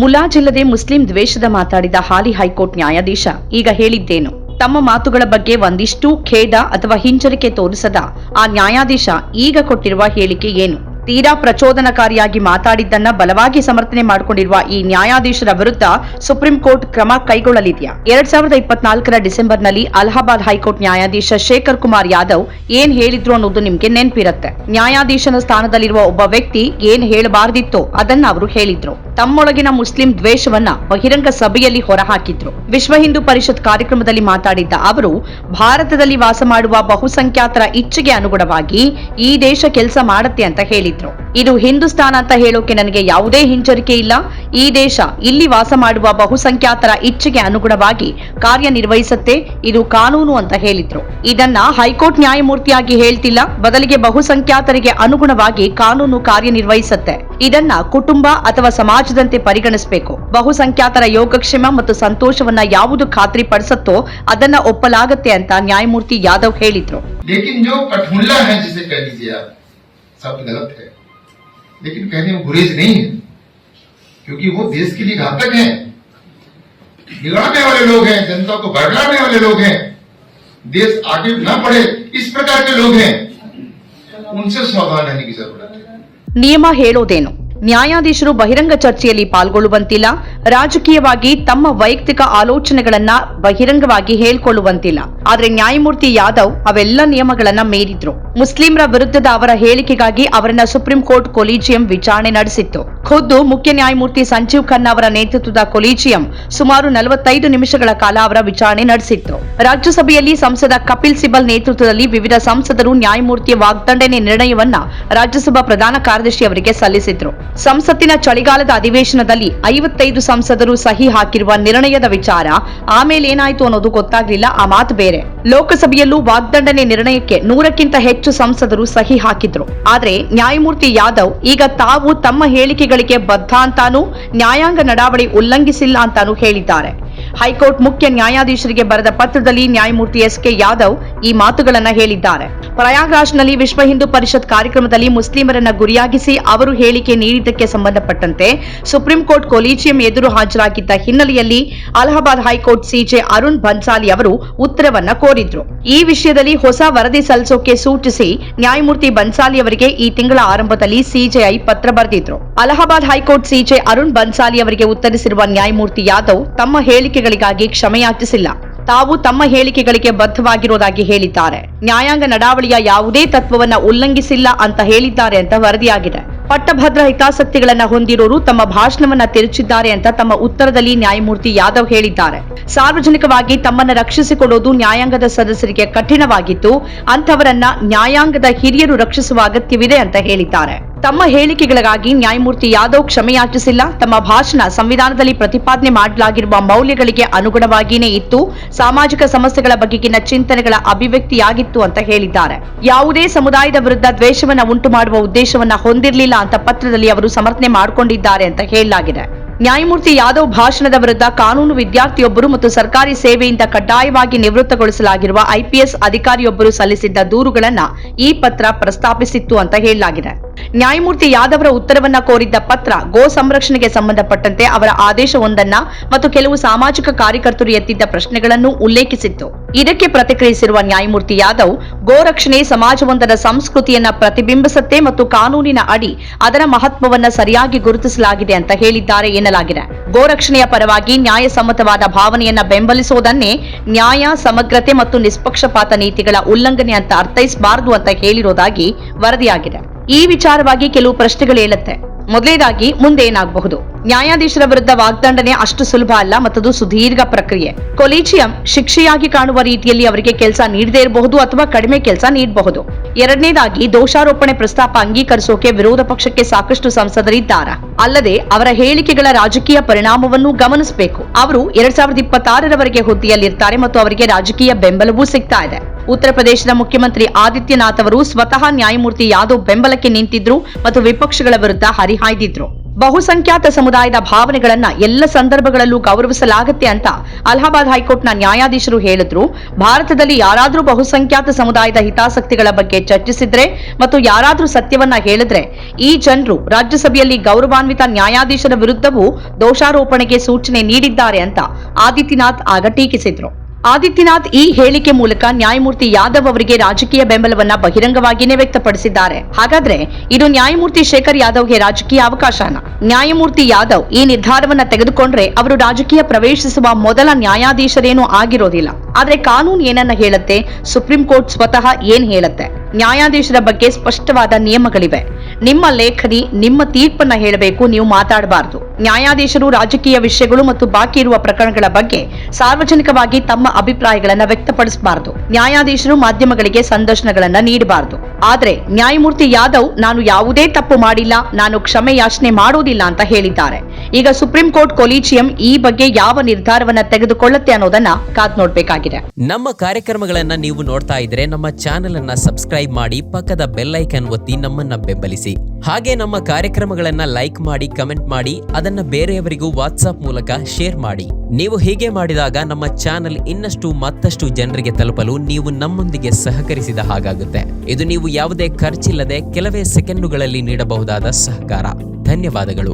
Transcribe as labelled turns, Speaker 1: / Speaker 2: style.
Speaker 1: ಮುಲಾಜಿಲ್ಲದೆ Muslim ದ್ವೇಷದ ಮಾತಾಡಿದ ಹಾಲಿ high court ನ್ಯಾಯಾಧೀಶ. ಈಗ ಹೇಳಿದ್ದೇನು, ತಮ್ಮ ಮಾತುಗಳ ಬಗ್ಗೆ ಒಂದಿಷ್ಟು ಖೇದ ಅಥವಾ ಹಿಂಜರಿಕೆ ತೋರಿಸದ ಆ ನ್ಯಾಯಾಧೀಶ ಈಗ ಕೊಟ್ಟಿರುವ ಹೇಳಿಕೆ ಏನು? ತೀರಾ ಪ್ರಚೋದನಕಾರಿಯಾಗಿ ಮಾತಾಡಿದ್ದನ್ನ ಬಲವಾಗಿ ಸಮರ್ಥನೆ ಮಾಡಿಕೊಂಡಿರುವ ಈ ನ್ಯಾಯಾಧೀಶರ ವಿರುದ್ಧ ಸುಪ್ರೀಂ ಕೋರ್ಟ್ ಕ್ರಮ ಕೈಗೊಳ್ಳಲಿದೆಯಾ? ಎರಡ್ ಸಾವಿರದ ಇಪ್ಪತ್ನಾಲ್ಕರ ಡಿಸೆಂಬರ್ನಲ್ಲಿ ಅಲಹಾಬಾದ್ ಹೈಕೋರ್ಟ್ ನ್ಯಾಯಾಧೀಶ ಶೇಖರ್ ಕುಮಾರ್ ಯಾದವ್ ಏನ್ ಹೇಳಿದ್ರು ಅನ್ನೋದು ನಿಮ್ಗೆ ನೆನಪಿರುತ್ತೆ. ನ್ಯಾಯಾಧೀಶನ ಸ್ಥಾನದಲ್ಲಿರುವ ಒಬ್ಬ ವ್ಯಕ್ತಿ ಏನ್ ಹೇಳಬಾರದಿತ್ತು ಅದನ್ನ ಅವರು ಹೇಳಿದ್ರು. ತಮ್ಮೊಳಗಿನ ಮುಸ್ಲಿಂ ದ್ವೇಷವನ್ನ ಬಹಿರಂಗ ಸಭೆಯಲ್ಲಿ ಹೊರಹಾಕಿದ್ರು. ವಿಶ್ವ ಹಿಂದೂ ಪರಿಷತ್ ಕಾರ್ಯಕ್ರಮದಲ್ಲಿ ಮಾತಾಡಿದ್ದ ಅವರು, ಭಾರತದಲ್ಲಿ ವಾಸ ಮಾಡುವ ಬಹುಸಂಖ್ಯಾತರ ಇಚ್ಛೆಗೆ ಅನುಗುಣವಾಗಿ ಈ ದೇಶ ಕೆಲಸ ಮಾಡುತ್ತೆ ಅಂತ ಹೇಳಿದ್ರು. ಇದು ಹಿಂದೂಸ್ತಾನ ಅಂತ ಹೇಳೋಕೆ ನನಗೆ ಯಾವುದೇ ಹಿಂಜರಿಕೆ ಇಲ್ಲ. ಈ ದೇಶ ಇಲ್ಲಿ ವಾಸ ಮಾಡುವ ಬಹುಸಂಖ್ಯಾತರ ಇಚ್ಛೆಗೆ ಅನುಗುಣವಾಗಿ ಕಾರ್ಯನಿರ್ವಹಿಸುತ್ತೆ. ಇದು ಕಾನೂನು ಅಂತ ಹೇಳಿದ್ರು. ಇದನ್ನ ಹೈಕೋರ್ಟ್ ನ್ಯಾಯಮೂರ್ತಿಯಾಗಿ ಹೇಳ್ತಿಲ್ಲ. ಬದಲಿಗೆ ಬಹುಸಂಖ್ಯಾತರಿಗೆ ಅನುಗುಣವಾಗಿ ಕಾನೂನು ಕಾರ್ಯನಿರ್ವಹಿಸುತ್ತೆ. ಇದನ್ನ ಕುಟುಂಬ ಅಥವಾ ಸಮಾಜದಂತೆ ಪರಿಗಣಿಸಬೇಕು. ಬಹುಸಂಖ್ಯಾತರ ಯೋಗಕ್ಷೇಮ ಮತ್ತು ಸಂತೋಷವನ್ನ ಯಾವುದು ಖಾತ್ರಿಪಡಿಸುತ್ತೋ ಅದನ್ನ ಒಪ್ಪಲಾಗತ್ತೆ ಅಂತ ನ್ಯಾಯಮೂರ್ತಿ ಯಾದವ್ ಹೇಳಿದ್ರು.
Speaker 2: शब्द गलत है लेकिन कहने में गुरेज नहीं है क्योंकि वो देश के लिए घातक हैं बिगाड़ने वाले लोग हैं जनता को भड़काने वाले लोग हैं देश आगे न बढ़े इस प्रकार के लोग हैं उनसे सावधान रहने की जरूरत है
Speaker 1: ನಿಯಮ ಹೇಳೋದೇನು ನ್ಯಾಯಾಧೀಶರು ಬಹಿರಂಗ ಚರ್ಚೆಯಲ್ಲಿ ಪಾಲ್ಗೊಳ್ಳುವಂತಿಲ್ಲ. ರಾಜಕೀಯವಾಗಿ ತಮ್ಮ ವೈಯಕ್ತಿಕ ಆಲೋಚನೆಗಳನ್ನ ಬಹಿರಂಗವಾಗಿ ಹೇಳ್ಕೊಳ್ಳುವಂತಿಲ್ಲ. ಆದರೆ ನ್ಯಾಯಮೂರ್ತಿ ಯಾದವ್ ಅವೆಲ್ಲ ನಿಯಮಗಳನ್ನ ಮೀರಿದ್ರು. ಮುಸ್ಲಿಂರ ವಿರುದ್ಧದ ಅವರ ಹೇಳಿಕೆಗಾಗಿ ಅವರನ್ನ ಸುಪ್ರೀಂ ಕೋರ್ಟ್ ಕೊಲಿಜಿಯಂ ವಿಚಾರಣೆ ನಡೆಸಿತ್ತು. ಖುದ್ದು ಮುಖ್ಯ ನ್ಯಾಯಮೂರ್ತಿ ಸಂಜೀವ್ ಖನ್ನಾ ಅವರ ನೇತೃತ್ವದ ಕೊಲೀಜಿಯಂ ಸುಮಾರು ನಲವತ್ತೈದು ನಿಮಿಷಗಳ ಕಾಲ ಅವರ ವಿಚಾರಣೆ ನಡೆಸಿತ್ತು. ರಾಜ್ಯಸಭೆಯಲ್ಲಿ ಸಂಸದ ಕಪಿಲ್ ಸಿಬಲ್ ನೇತೃತ್ವದಲ್ಲಿ ವಿವಿಧ ಸಂಸದರು ನ್ಯಾಯಮೂರ್ತಿಯ ವಾಗ್ದಂಡನೆ ನಿರ್ಣಯವನ್ನ ರಾಜ್ಯಸಭಾ ಪ್ರಧಾನ ಕಾರ್ಯದರ್ಶಿ ಅವರಿಗೆ ಸಲ್ಲಿಸಿದ್ರು. ಸಂಸತ್ತಿನ ಚಳಿಗಾಲದ ಅಧಿವೇಶನದಲ್ಲಿ ಐವತ್ತೈದು ಸಂಸದರು ಸಹಿ ಹಾಕಿರುವ ನಿರ್ಣಯದ ವಿಚಾರ ಆಮೇಲೆ ಏನಾಯ್ತು ಅನ್ನೋದು ಗೊತ್ತಾಗ್ಲಿಲ್ಲ, ಆ ಮಾತು ಬೇರೆ. ಲೋಕಸಭೆಯಲ್ಲೂ ವಾಗ್ದಂಡನೆ ನಿರ್ಣಯಕ್ಕೆ ನೂರಕ್ಕಿಂತ ಹೆಚ್ಚು ಸಂಸದರು ಸಹಿ ಹಾಕಿದ್ರು. ಆದ್ರೆ ನ್ಯಾಯಮೂರ್ತಿ ಯಾದವ್ ಈಗ ತಾವು ತಮ್ಮ ಹೇಳಿಕೆಗಳಿಗೆ ಬದ್ಧ ಅಂತಾನೂ ನ್ಯಾಯಾಂಗ ನಡಾವಳಿ ಉಲ್ಲಂಘಿಸಿಲ್ಲ ಅಂತಾನೂ ಹೇಳಿದ್ದಾರೆ. ಹೈಕೋರ್ಟ್ ಮುಖ್ಯ ನ್ಯಾಯಾಧೀಶರಿಗೆ ಬರೆದ ಪತ್ರದಲ್ಲಿ ನ್ಯಾಯಮೂರ್ತಿ ಎಸ್ ಕೆ ಯಾದವ್ ಈ ಮಾತುಗಳನ್ನು ಹೇಳಿದ್ದಾರೆ. ಪ್ರಯಾಗ್ರಾಜ್ನಲ್ಲಿ ವಿಶ್ವ ಹಿಂದೂ ಪರಿಷತ್ ಕಾರ್ಯಕ್ರಮದಲ್ಲಿ ಮುಸ್ಲಿಮರನ್ನ ಗುರಿಯಾಗಿಸಿ ಅವರು ಹೇಳಿಕೆ ನೀಡಿದ್ದಕ್ಕೆ ಸಂಬಂಧಪಟ್ಟಂತೆ ಸುಪ್ರೀಂ ಕೋರ್ಟ್ ಕೊಲೀಜಿಯಂ ಎದುರು ಹಾಜರಾಗಿದ್ದ ಹಿನ್ನೆಲೆಯಲ್ಲಿ Allahabad high court CJ Arun Bhansali ಅವರು ಉತ್ತರವನ್ನ ಕೋರಿದ್ರು. ಈ ವಿಷಯದಲ್ಲಿ ಹೊಸ ವರದಿ ಸಲ್ಲಿಸೋಕೆ ಸೂಚಿಸಿ ನ್ಯಾಯಮೂರ್ತಿ ಬನ್ಸಾಲಿ ಅವರಿಗೆ ಈ ತಿಂಗಳ ಆರಂಭದಲ್ಲಿ ಸಿಜೆಐ ಪತ್ರ ಬರೆದಿದ್ರು. Allahabad high court CJ Arun Bhansali ಅವರಿಗೆ ಉತ್ತರಿಸಿರುವ ನ್ಯಾಯಮೂರ್ತಿ ಯಾದವ್ ತಮ್ಮ ಹೇಳಿಕೆಗಳಿಗಾಗಿ ಕ್ಷಮೆಯಾಚಿಸಿಲ್ಲ. ತಾವು ತಮ್ಮ ಹೇಳಿಕೆಗಳಿಗೆ ಬದ್ಧವಾಗಿರೋದಾಗಿ ಹೇಳಿದ್ದಾರೆ. ನ್ಯಾಯಾಂಗ ನಡಾವಳಿಯ ಯಾವುದೇ ತತ್ವವನ್ನ ಉಲ್ಲಂಘಿಸಿಲ್ಲ ಅಂತ ಹೇಳಿದ್ದಾರೆ ಅಂತ ವರದಿಯಾಗಿದೆ. ಪಟ್ಟಭದ್ರ ಹಿತಾಸಕ್ತಿಗಳನ್ನ ಹೊಂದಿರೋರು ತಮ್ಮ ಭಾಷಣವನ್ನ ತಿರುಚಿದ್ದಾರೆ ಅಂತ ತಮ್ಮ ಉತ್ತರದಲ್ಲಿ ನ್ಯಾಯಮೂರ್ತಿ ಯಾದವ್ ಹೇಳಿದ್ದಾರೆ. ಸಾರ್ವಜನಿಕವಾಗಿ ತಮ್ಮನ್ನ ರಕ್ಷಿಸಿಕೊಳ್ಳೋದು ನ್ಯಾಯಾಂಗದ ಸದಸ್ಯರಿಗೆ ಕಠಿಣವಾಗಿದ್ದು ಅಂಥವರನ್ನ ನ್ಯಾಯಾಂಗದ ಹಿರಿಯರು ರಕ್ಷಿಸುವ ಅಗತ್ಯವಿದೆ ಅಂತ ಹೇಳಿದ್ದಾರೆ. ತಮ್ಮ ಹೇಳಿಕೆಗಳಿಗಾಗಿ ನ್ಯಾಯಮೂರ್ತಿ ಯಾದವ್ ಕ್ಷಮೆಯಾಚಿಸಿಲ್ಲ. ತಮ್ಮ ಭಾಷಣ ಸಂವಿಧಾನದಲ್ಲಿ ಪ್ರತಿಪಾದನೆ ಮಾಡಲಾಗಿರುವ ಮೌಲ್ಯಗಳಿಗೆ ಅನುಗುಣವಾಗಿಯೇ ಇತ್ತು. ಸಾಮಾಜಿಕ ಸಮಸ್ಯೆಗಳ ಬಗೆಗಿನ ಚಿಂತನೆಗಳ ಅಭಿವ್ಯಕ್ತಿಯಾಗಿತ್ತು ಅಂತ ಹೇಳಿದ್ದಾರೆ. ಯಾವುದೇ ಸಮುದಾಯದ ವಿರುದ್ಧ ದ್ವೇಷವನ್ನು ಉಂಟು ಮಾಡುವ ಉದ್ದೇಶವನ್ನ ಹೊಂದಿರಲಿಲ್ಲ ಅಂತ ಪತ್ರದಲ್ಲಿ ಅವರು ಸಮರ್ಥನೆ ಮಾಡಿಕೊಂಡಿದ್ದಾರೆ ಅಂತ ಹೇಳಲಾಗಿದೆ. ನ್ಯಾಯಮೂರ್ತಿ ಯಾದವ್ ಭಾಷಣದ ವಿರುದ್ಧ ಕಾನೂನು ವಿದ್ಯಾರ್ಥಿಯೊಬ್ಬರು ಮತ್ತು ಸರ್ಕಾರಿ ಸೇವೆಯಿಂದ ಕಡ್ಡಾಯವಾಗಿ ನಿವೃತ್ತಗೊಳಿಸಲಾಗಿರುವ ಐಪಿಎಸ್ ಅಧಿಕಾರಿಯೊಬ್ಬರು ಸಲ್ಲಿಸಿದ್ದ ದೂರುಗಳನ್ನು ಈ ಪತ್ರ ಪ್ರಸ್ತಾಪಿಸಿತ್ತು ಅಂತ ಹೇಳಲಾಗಿದೆ. ನ್ಯಾಯಮೂರ್ತಿ ಯಾದವರ ಉತ್ತರವನ್ನ ಕೋರಿದ್ದ ಪತ್ರ ಗೋ ಸಂರಕ್ಷಣೆಗೆ ಸಂಬಂಧಪಟ್ಟಂತೆ ಅವರ ಆದೇಶವೊಂದನ್ನ ಮತ್ತು ಕೆಲವು ಸಾಮಾಜಿಕ ಕಾರ್ಯಕರ್ತರು ಎತ್ತಿದ್ದ ಪ್ರಶ್ನೆಗಳನ್ನು ಉಲ್ಲೇಖಿಸಿತ್ತು. ಇದಕ್ಕೆ ಪ್ರತಿಕ್ರಿಯಿಸಿರುವ ನ್ಯಾಯಮೂರ್ತಿ ಯಾದವ್, ಗೋ ರಕ್ಷಣೆ ಸಮಾಜವೊಂದರ ಸಂಸ್ಕೃತಿಯನ್ನ ಪ್ರತಿಬಿಂಬಿಸುತ್ತೆ ಮತ್ತು ಕಾನೂನಿನ ಅಡಿ ಅದರ ಮಹತ್ವವನ್ನ ಸರಿಯಾಗಿ ಗುರುತಿಸಲಾಗಿದೆ ಅಂತ ಹೇಳಿದ್ದಾರೆ ಎನ್ನಲಾಗಿದೆ. ಗೋರಕ್ಷಣೆಯ ಪರವಾಗಿ ನ್ಯಾಯಸಮ್ಮತವಾದ ಭಾವನೆಯನ್ನ ಬೆಂಬಲಿಸುವುದನ್ನೇ ನ್ಯಾಯ, ಸಮಗ್ರತೆ ಮತ್ತು ನಿಷ್ಪಕ್ಷಪಾತ ನೀತಿಗಳ ಉಲ್ಲಂಘನೆ ಅಂತ ಅರ್ಥೈಸಬಾರದು ಅಂತ ಹೇಳಿರೋದಾಗಿ ವರದಿಯಾಗಿದೆ. ಈ ವಿಚಾರವಾಗಿ ಕೆಲವು ಪ್ರಶ್ನೆಗಳು ಏಳುತ್ತೆ. ಮೊದಲನೇದಾಗಿ ಮುಂದೆ ಏನಾಗಬಹುದು ನ್ಯಾಯಾಧೀಶರ ವಿರುದ್ಧ ವಾಗ್ದಂಡನೆ ಅಷ್ಟು ಸುಲಭ ಅಲ್ಲ ಮತ್ತದು ಸುದೀರ್ಘ ಪ್ರಕ್ರಿಯೆ. ಕೊಲೀಜಿಯಂ ಶಿಕ್ಷೆಯಾಗಿ ಕಾಣುವ ರೀತಿಯಲ್ಲಿ ಅವರಿಗೆ ಕೆಲಸ ನೀಡದೇ ಇರಬಹುದು ಅಥವಾ ಕಡಿಮೆ ಕೆಲಸ ನೀಡಬಹುದು. ಎರಡನೇದಾಗಿ ದೋಷಾರೋಪಣೆ ಪ್ರಸ್ತಾಪ ಅಂಗೀಕರಿಸೋಕೆ ವಿರೋಧ ಪಕ್ಷಕ್ಕೆ ಸಾಕಷ್ಟು ಸಂಸದರಿದ್ದಾರೆ. ಅಲ್ಲದೆ ಅವರ ಹೇಳಿಕೆಗಳ ರಾಜಕೀಯ ಪರಿಣಾಮವನ್ನು ಗಮನಿಸಬೇಕು. ಅವರು ಎರಡ್ ಸಾವಿರದ ಇಪ್ಪತ್ತಾರರವರೆಗೆ ಹುದ್ದೆಯಲ್ಲಿರ್ತಾರೆ ಮತ್ತು ಅವರಿಗೆ ರಾಜಕೀಯ ಬೆಂಬಲವೂ ಸಿಗ್ತಾ ಇದೆ. ಉತ್ತರ ಪ್ರದೇಶದ ಮುಖ್ಯಮಂತ್ರಿ ಆದಿತ್ಯನಾಥ್ ಅವರು ಸ್ವತಃ ನ್ಯಾಯಮೂರ್ತಿ ಯಾದವ್ ಬೆಂಬಲಕ್ಕೆ ನಿಂತಿದ್ರು ಮತ್ತು ವಿಪಕ್ಷಗಳ ವಿರುದ್ಧ ಹರಿಹಾಯ್ದಿದ್ರು. ಬಹುಸಂಖ್ಯಾತ ಸಮುದಾಯದ ಭಾವನೆಗಳನ್ನ ಎಲ್ಲ ಸಂದರ್ಭಗಳಲ್ಲೂ ಗೌರವಿಸಲಾಗುತ್ತೆ ಅಂತ ಅಲಹಾಬಾದ್ ಹೈಕೋರ್ಟ್ನ ನ್ಯಾಯಾಧೀಶರು ಹೇಳಿದ್ರು. ಭಾರತದಲ್ಲಿ ಯಾರಾದರೂ ಬಹುಸಂಖ್ಯಾತ ಸಮುದಾಯದ ಹಿತಾಸಕ್ತಿಗಳ ಬಗ್ಗೆ ಚರ್ಚಿಸಿದ್ರೆ ಮತ್ತು ಯಾರಾದರೂ ಸತ್ಯವನ್ನ ಹೇಳಿದ್ರೆ ಈ ಜನರು ರಾಜ್ಯಸಭೆಯಲ್ಲಿ ಗೌರವಾನ್ವಿತ ನ್ಯಾಯಾಧೀಶರ ವಿರುದ್ಧವೂ ದೋಷಾರೋಪಣೆಗೆ ಸೂಚನೆ ನೀಡಿದ್ದಾರೆ ಅಂತ ಆದಿತ್ಯನಾಥ್ ಆಗ ಟೀಕಿಸಿದ್ರು. ಆದಿತ್ಯನಾಥ್ ಈ ಹೇಳಿಕೆ ಮೂಲಕ ನ್ಯಾಯಮೂರ್ತಿ ಯಾದವ್ ಅವರಿಗೆ ರಾಜಕೀಯ ಬೆಂಬಲವನ್ನ ಬಹಿರಂಗವಾಗಿಯೇ ವ್ಯಕ್ತಪಡಿಸಿದ್ದಾರೆ. ಹಾಗಾದ್ರೆ ಇದು ನ್ಯಾಯಮೂರ್ತಿ ಶೇಖರ್ ಯಾದವ್ಗೆ ರಾಜಕೀಯ ಅವಕಾಶನ? ನ್ಯಾಯಮೂರ್ತಿ ಯಾದವ್ ಈ ನಿರ್ಧಾರವನ್ನ ತೆಗೆದುಕೊಂಡ್ರೆ ಅವರು ರಾಜಕೀಯ ಪ್ರವೇಶಿಸುವ ಮೊದಲ ನ್ಯಾಯಾಧೀಶರೇನೂ ಆಗಿರೋದಿಲ್ಲ. ಆದ್ರೆ ಕಾನೂನು ಏನನ್ನ ಹೇಳುತ್ತೆ? ಸುಪ್ರೀಂ ಕೋರ್ಟ್ ಸ್ವತಃ ಏನ್ ಹೇಳುತ್ತೆ? ನ್ಯಾಯಾಧೀಶರ ಬಗ್ಗೆ ಸ್ಪಷ್ಟವಾದ ನಿಯಮಗಳಿವೆ. ನಿಮ್ಮ ಲೇಖನಿ, ನಿಮ್ಮ ತೀರ್ಪನ್ನ ಹೇಳಬೇಕು, ನೀವು ಮಾತಾಡಬಾರದು. ನ್ಯಾಯಾಧೀಶರು ರಾಜಕೀಯ ವಿಷಯಗಳು ಮತ್ತು ಬಾಕಿ ಇರುವ ಪ್ರಕರಣಗಳ ಬಗ್ಗೆ ಸಾರ್ವಜನಿಕವಾಗಿ ತಮ್ಮ ಅಭಿಪ್ರಾಯಗಳನ್ನು ವ್ಯಕ್ತಪಡಿಸಬಾರದು. ನ್ಯಾಯಾಧೀಶರು ಮಾಧ್ಯಮಗಳಿಗೆ ಸಂದರ್ಶನಗಳನ್ನು ನೀಡಬಾರದು. ಆದರೆ, ನ್ಯಾಯಮೂರ್ತಿ ಯಾದವ್, ನಾನು ಯಾವುದೇ ತಪ್ಪು ಮಾಡಿಲ್ಲ, ನಾನು ಕ್ಷಮೆ ಯಾಚನೆ ಮಾಡುವುದಿಲ್ಲ ಅಂತ ಹೇಳಿದ್ದಾರೆ. ಈಗ ಸುಪ್ರೀಂ ಕೋರ್ಟ್ ಕೊಲೀಜಿಯಂ ಈ ಬಗ್ಗೆ ಯಾವ ನಿರ್ಧಾರವನ್ನ ತೆಗೆದುಕೊಳ್ಳುತ್ತೆ ಅನ್ನೋದನ್ನ ಕಾದ್ ನೋಡ್ಬೇಕಾಗಿದೆ.
Speaker 3: ನಮ್ಮ ಕಾರ್ಯಕ್ರಮಗಳನ್ನ ನೀವು ನೋಡ್ತಾ ಇದ್ರೆ ನಮ್ಮ ಚಾನೆಲ್ ಅನ್ನ ಸಬ್ಸ್ಕ್ರೈಬ್ ಮಾಡಿ ಪಕ್ಕದ ಬೆಲ್ ಐಕನ್ ಒತ್ತಿ ನಮ್ಮನ್ನ ಬೆಂಬಲಿಸಿ. ಹಾಗೆ ನಮ್ಮ ಕಾರ್ಯಕ್ರಮಗಳನ್ನ ಲೈಕ್ ಮಾಡಿ, ಕಮೆಂಟ್ ಮಾಡಿ, ಅದನ್ನ ಬೇರೆಯವರಿಗೂ ವಾಟ್ಸ್ಆಪ್ ಮೂಲಕ ಶೇರ್ ಮಾಡಿ. ನೀವು ಹೀಗೆ ಮಾಡಿದಾಗ ನಮ್ಮ ಚಾನೆಲ್ ಇನ್ನಷ್ಟು ಮತ್ತಷ್ಟು ಜನರಿಗೆ ತಲುಪಲು ನೀವು ನಮ್ಮೊಂದಿಗೆ ಸಹಕರಿಸಿದ ಹಾಗಾಗುತ್ತೆ. ಇದು ನೀವು ಯಾವುದೇ ಖರ್ಚಿಲ್ಲದೆ ಕೆಲವೇ ಸೆಕೆಂಡುಗಳಲ್ಲಿ ನೀಡಬಹುದಾದ ಸಹಕಾರ. ಧನ್ಯವಾದಗಳು.